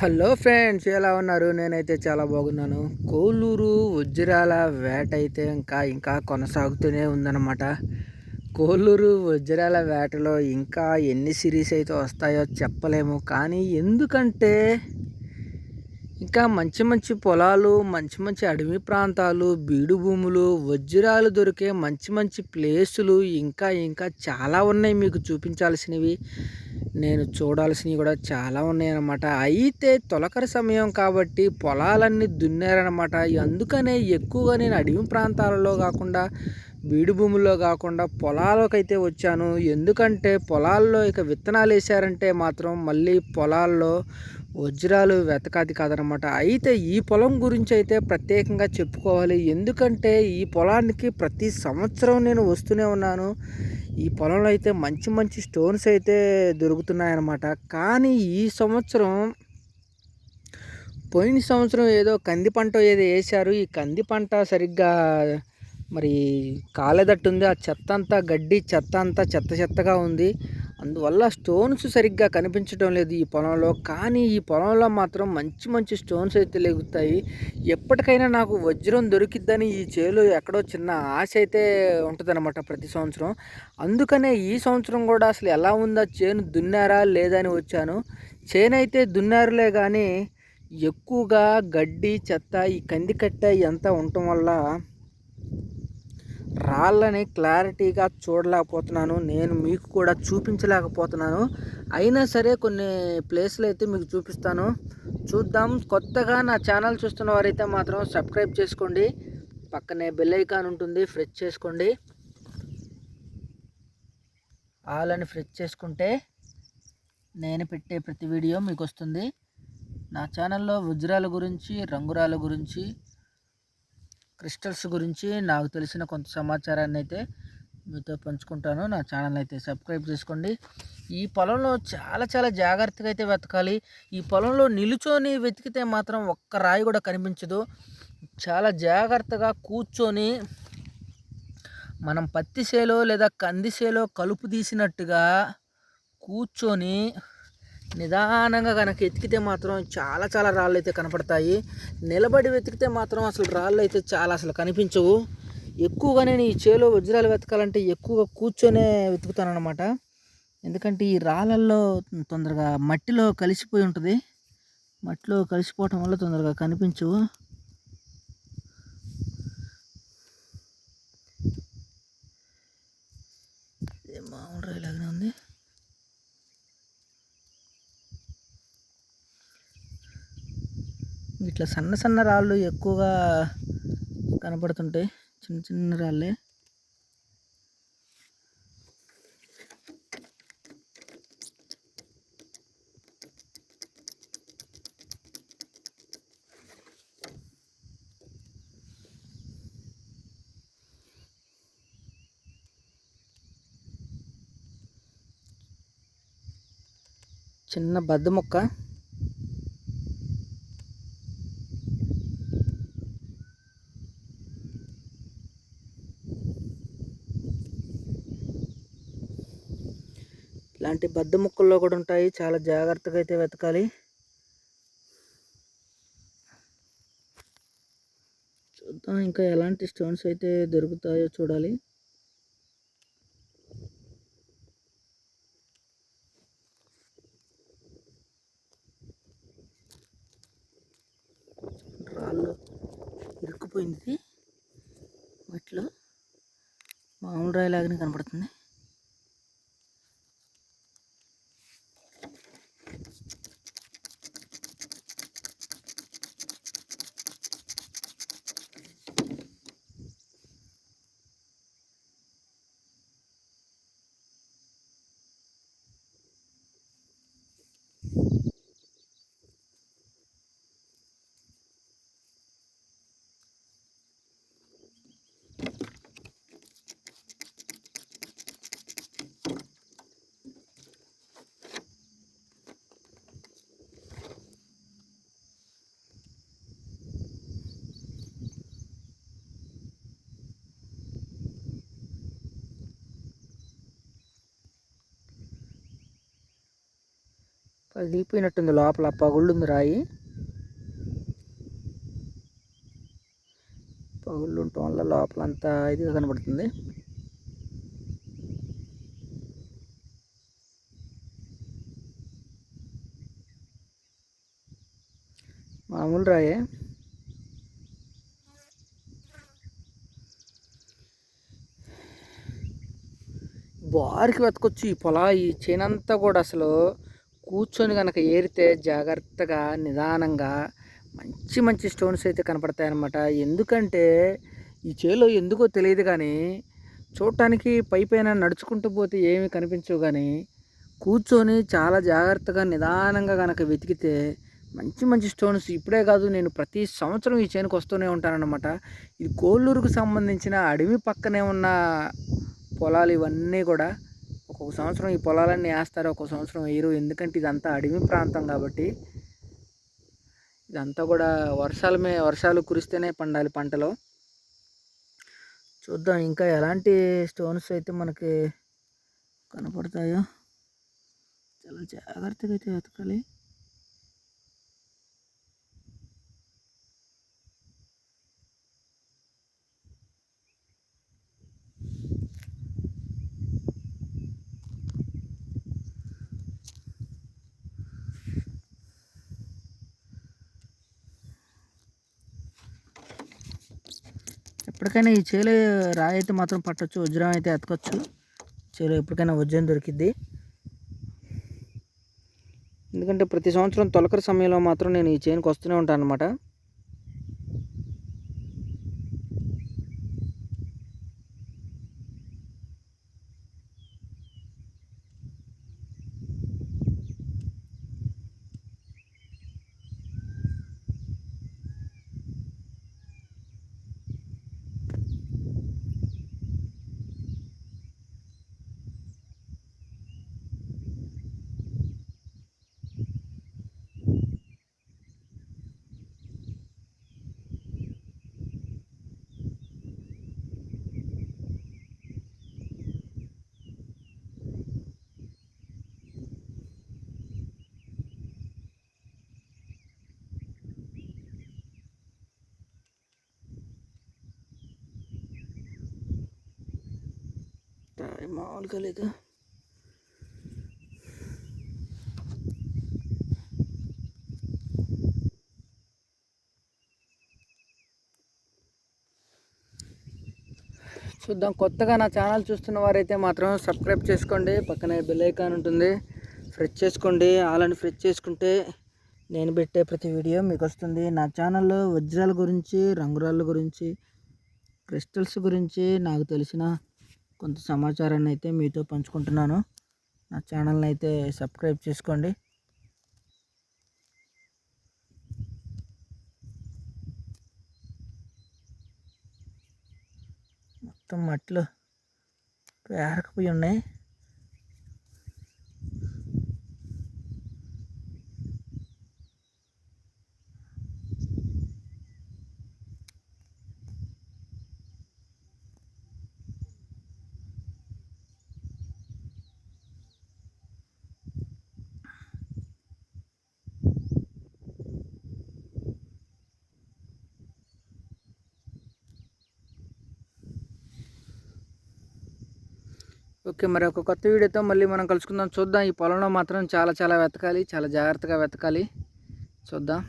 Hello friends ఎలా ఉన్నారు? నేనైతే చాలా బాగున్నాను. కోలూరు వజ్రాల వేట అయితే ఇంకా ఇంకా కొనసాగుతూనే ఉందన్నమాట. కోలూరు వజ్రాల వేటలో ఇంకా ఎన్ని సిరీస్ అయితే వస్తాయో చెప్పలేము. కానీ ఎందుకంటే ఇంకా మంచి మంచి పొలాలు మంచి మంచి అడవి ప్రాంతాలు బీడు భూములు వజ్రాలు దొరికే మంచి మంచి ప్లేసులు ఇంకా ఇంకా చాలా ఉన్నాయి మీకు చూపించాల్సినవి. నేను చూడాల్సినవి కూడా చాలా ఉన్నాయన్నమాట. అయితే తొలకరి సమయం కాబట్టి పొలాలన్నీ దున్నారనమాట అందుకనే ఎక్కువగా నేను అడవి ప్రాంతాలలో కాకుండా బీడు భూముల్లో కాకుండా పొలాలకైతే వచ్చాను. ఎందుకంటే పొలాల్లో ఇక విత్తనాలు వేసారంటే మాత్రం మళ్ళీ పొలాల్లో వజ్రాలు వెతకాది కాదనమాట అయితే ఈ పొలం గురించి అయితే ప్రత్యేకంగా చెప్పుకోవాలి. ఎందుకంటే ఈ పొలానికి ప్రతి సంవత్సరం నేను వస్తూనే ఉన్నాను. ఈ పొలంలో అయితే మంచి మంచి స్టోన్స్ అయితే దొరుకుతున్నాయన్నమాట. కానీ ఈ సంవత్సరం పోయిన సంవత్సరం ఏదో కంది పంట ఏదో వేశారు. ఈ కంది పంట సరిగ్గా మరి కాలేదట్టుంది. ఆ చెత్త అంతా గడ్డి చెత్త అంతా చెత్త చెత్తగా ఉంది. అందువల్ల స్టోన్స్ సరిగ్గా కనిపించడం లేదు ఈ పొలంలో. కానీ ఈ పొలంలో మాత్రం మంచి మంచి స్టోన్స్ అయితే లెగుతాయి. ఎప్పటికైనా నాకు వజ్రం దొరికిద్దని ఈ చేలో ఎక్కడో చిన్న ఆశ అయితే ఉంటుందన్నమాట ప్రతి సంవత్సరం. అందుకనే ఈ సంవత్సరం కూడా అసలు ఎలా ఉందా చేను దున్నారా లేదా అని వచ్చాను. చేను అయితే దున్నారులే కానీ ఎక్కువగా గడ్డి చెత్త ఈ కంది కట్ట ఇదంతా ఉండటం వల్ల రాళ్ళని క్లారిటీగా చూడలేకపోతున్నాను. నేను మీకు కూడా చూపించలేకపోతున్నాను. అయినా సరే కొన్ని ప్లేస్లు అయితే మీకు చూపిస్తాను. చూద్దాం. కొత్తగా నా ఛానల్ చూస్తున్న వారైతే మాత్రం సబ్స్క్రైబ్ చేసుకోండి. పక్కనే బెల్ ఐకాన్ ఉంటుంది. ఫ్రెష్ చేసుకోండి. ఆలని ఫ్రెష్ చేసుకుంటే నేను పెట్టే ప్రతి వీడియో మీకు వస్తుంది. నా ఛానల్లో వజ్రాల గురించి రంగురాల గురించి క్రిస్టల్స్ గురించి నాకు తెలిసిన కొంత సమాచారాన్ని అయితే మీతో పంచుకుంటాను. నా ఛానల్ అయితే సబ్స్క్రైబ్ చేసుకోండి. ఈ పొలంలో చాలా చాలా జాగ్రత్తగా అయితే వెతకాలి. ఈ పొలంలో నిలుచొని వెతికితే మాత్రం ఒక్క రాయి కూడా కనిపించదు. చాలా జాగ్రత్తగా కూర్చొని మనం పత్తిసేలో లేదా కందిసేలో కలుపు తీసినట్టుగా కూర్చొని నిదానంగా కనుక ఎతికితే మాత్రం చాలా చాలా రాళ్ళు అయితే కనపడతాయి. నిలబడి వెతికితే మాత్రం అసలు రాళ్ళు అయితే చాలా అసలు కనిపించవు. ఎక్కువగా నేను ఈ చేలో వజ్రాలు వెతకాలంటే ఎక్కువగా కూర్చొనే వెతుకుతానమాట ఎందుకంటే ఈ రాళ్ళల్లో తొందరగా మట్టిలో కలిసిపోయి ఉంటుంది. మట్టిలో కలిసిపోవటం వల్ల తొందరగా కనిపించవు మామూలు రాయిలాగానే ఉంది ఇట్లా సన్న సన్న రాళ్ళు ఎక్కువగా కనపడుతుంటాయి చిన్న చిన్న రాళ్ళే. చిన్న బద్ద మొక్క. ఇలాంటి బద్ద ముక్కల్లో కూడా ఉంటాయి. చాలా జాగ్రత్తగా అయితే వెతకాలి. చూద్దాం ఇంకా ఎలాంటి స్టోన్స్ అయితే దొరుకుతాయో చూడాలి. రాళ్ళు ఇరుక్కుపోయింది. మట్టిలో మామూలు రాయిలాగానే కనపడుతుంది. పగిలిపోయినట్టుంది లోపల పగుళ్ళుంది రాయి. పగుళ్ళు ఉండటం వల్ల లోపల అంతా ఇదిగా కనబడుతుంది. మామూలు రాయే. బారికి వెతకొచ్చు ఈ పొలా ఈ చేనంతా కూడా అసలు కూర్చొని కనుక ఏరితే జాగ్రత్తగా నిదానంగా మంచి మంచి స్టోన్స్ అయితే కనపడతాయన్నమాట. ఎందుకంటే ఈ చేలో ఎందుకో తెలియదు కానీ చూడటానికి పై పైన నడుచుకుంటూ పోతే ఏమి కనిపించవు కానీ కూర్చొని చాలా జాగ్రత్తగా నిదానంగా కనుక వెతికితే మంచి మంచి స్టోన్స్ ఇప్పుడే కాదు నేను ప్రతి సంవత్సరం ఈ చేనుకు వస్తూనే ఉంటానన్నమాట. ఇది కోళ్ళూరుకు సంబంధించిన అడవి పక్కనే ఉన్న పొలాలు ఇవన్నీ కూడా ఒక్కొక్క సంవత్సరం ఈ పొలాలన్నీ వేస్తారు ఒక్కొక్క సంవత్సరం వేయరు. ఎందుకంటే ఇదంతా అడవి ప్రాంతం కాబట్టి ఇదంతా కూడా వర్షాల మే వర్షాలు కురిస్తేనే పండాలి పంటలో. చూద్దాం ఇంకా ఎలాంటి స్టోన్స్ అయితే మనకి కనపడతాయో. చాలా జాగ్రత్తగా అయితే వెతకాలి. ఎప్పటికైనా ఈ చేలో రాయి అయితే మాత్రం పట్టొచ్చు వజ్రం అయితే ఎతకొచ్చు. చేలో ఎప్పటికైనా వజ్రం దొరికిద్ది. ఎందుకంటే ప్రతి సంవత్సరం తొలకరి సమయంలో మాత్రం నేను ఈ చేనుకి వస్తూనే ఉంటాను అనమాట మామూలుగా లేదు చూద్దాం. కొత్తగా నా ఛానల్ చూస్తున్న వారైతే మాత్రం సబ్స్క్రైబ్ చేసుకోండి. పక్కనే బెల్ ఐకాన్ ఉంటుంది. ఫ్రెష్ చేసుకోండి. ఆలని ఫ్రెష్ చేసుకుంటే నేను పెట్టే ప్రతి వీడియో మీకు వస్తుంది. నా ఛానల్లో వజ్రాల గురించి రంగురాళ్ళ గురించి క్రిస్టల్స్ గురించి నాకు తెలిసిన కొంత సమాచారాన్ని అయితే మీతో పంచుకుంటున్నాను. నా ఛానల్ని అయితే సబ్స్క్రైబ్ చేసుకోండి. మొత్తం మట్టిలో పేరకపోయి ఉన్నాయి. ఓకే మరి ఒక కొత్త వీడియోతో మళ్ళీ మనం కలుసుకుందాం. చూద్దాం ఈ పొలంలో మాత్రం చాలా చాలా వెతకాలి చాలా జాగ్రత్తగా వెతకాలి. చూద్దాం.